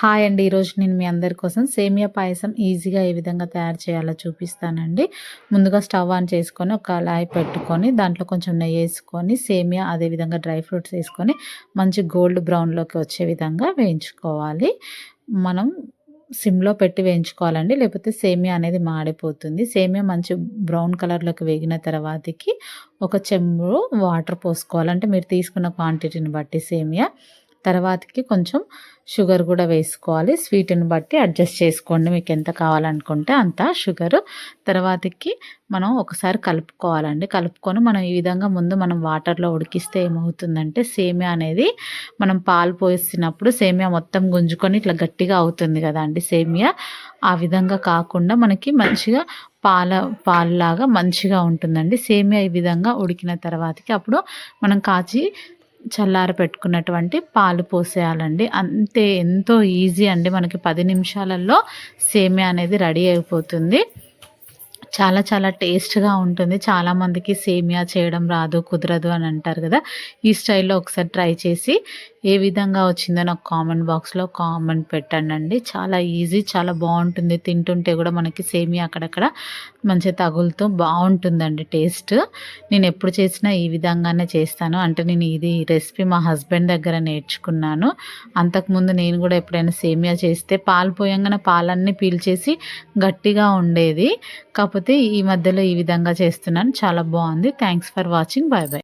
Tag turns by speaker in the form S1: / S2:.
S1: Hi అండి. ఈరోజు నేను మీ అందరి కోసం సేమియా పాయసం ఈజీగా ఏ విధంగా తయారు చేయాలో చూపిస్తానండి. ముందుగా స్టవ్ ఆన్ చేసుకొని ఒక కళాయి పెట్టుకొని దాంట్లో కొంచెం నెయ్యి వేసుకొని సేమియా అదేవిధంగా డ్రై ఫ్రూట్స్ వేసుకొని మంచి గోల్డ్ బ్రౌన్లోకి వచ్చే విధంగా వేయించుకోవాలి. మనం సిమ్లో పెట్టి వేయించుకోవాలండి. లేకపోతే సేమియా అనేది మాడిపోతుంది. సేమియా మంచి బ్రౌన్ కలర్లోకి వేగిన తర్వాతకి ఒక చెంబు వాటర్ పోసుకోవాలంటే మీరు తీసుకున్న క్వాంటిటీని బట్టి సేమియా. తర్వాతకి కొంచెం షుగర్ కూడా వేసుకోవాలి. స్వీట్ని బట్టి అడ్జస్ట్ చేసుకోండి. మీకు ఎంత కావాలనుకుంటే అంత షుగర్. తర్వాతకి మనం ఒకసారి కలుపుకోవాలండి. కలుపుకొని మనం ఈ విధంగా ముందు మనం వాటర్లో ఉడికిస్తే ఏమవుతుందంటే సేమియా అనేది మనం పాలు పోసినప్పుడు సేమియా మొత్తం గుంజుకొని ఇట్లా గట్టిగా అవుతుంది కదా అండి సేమియా. ఆ విధంగా కాకుండా మనకి మంచిగా పాల పాలులాగా మంచిగా ఉంటుందండి. సేమియా ఈ విధంగా ఉడికిన తర్వాతకి అప్పుడు మనం కాచి చల్లార పెట్టుకున్నటువంటి పాలు పోసేయాలండి. అంతే ఎంతో ఈజీ అండి. మనకి పది నిమిషాలలో సేమియా అనేది రెడీ అయిపోతుంది. చాలా చాలా టేస్ట్గా ఉంటుంది. చాలామందికి సేమియా చేయడం రాదు కుదరదు అని అంటారు కదా. ఈ స్టైల్లో ఒకసారి ట్రై చేసి ఏ విధంగా వచ్చిందో నాకు కామెంట్ బాక్స్లో కామెంట్ పెట్టండి చాలా ఈజీ చాలా బాగుంటుంది. తింటుంటే కూడా మనకి సేమియా అక్కడక్కడ మంచిగా తగులుతూ బాగుంటుందండి టేస్ట్. నేను ఎప్పుడు చేసినా ఈ విధంగానే చేస్తాను. అంటే నేను ఇది రెసిపీ మా హస్బెండ్ దగ్గర నేర్చుకున్నాను. అంతకుముందు నేను కూడా ఎప్పుడైనా సేమియా చేస్తే పాలు పోయంగానే పాలన్నీ పీల్చేసి గట్టిగా ఉండేది. కాకపోతే ఈ మధ్యలో ఈ విధంగా చేస్తున్నాను. చాలా బాగుంది. Thanks for watching bye bye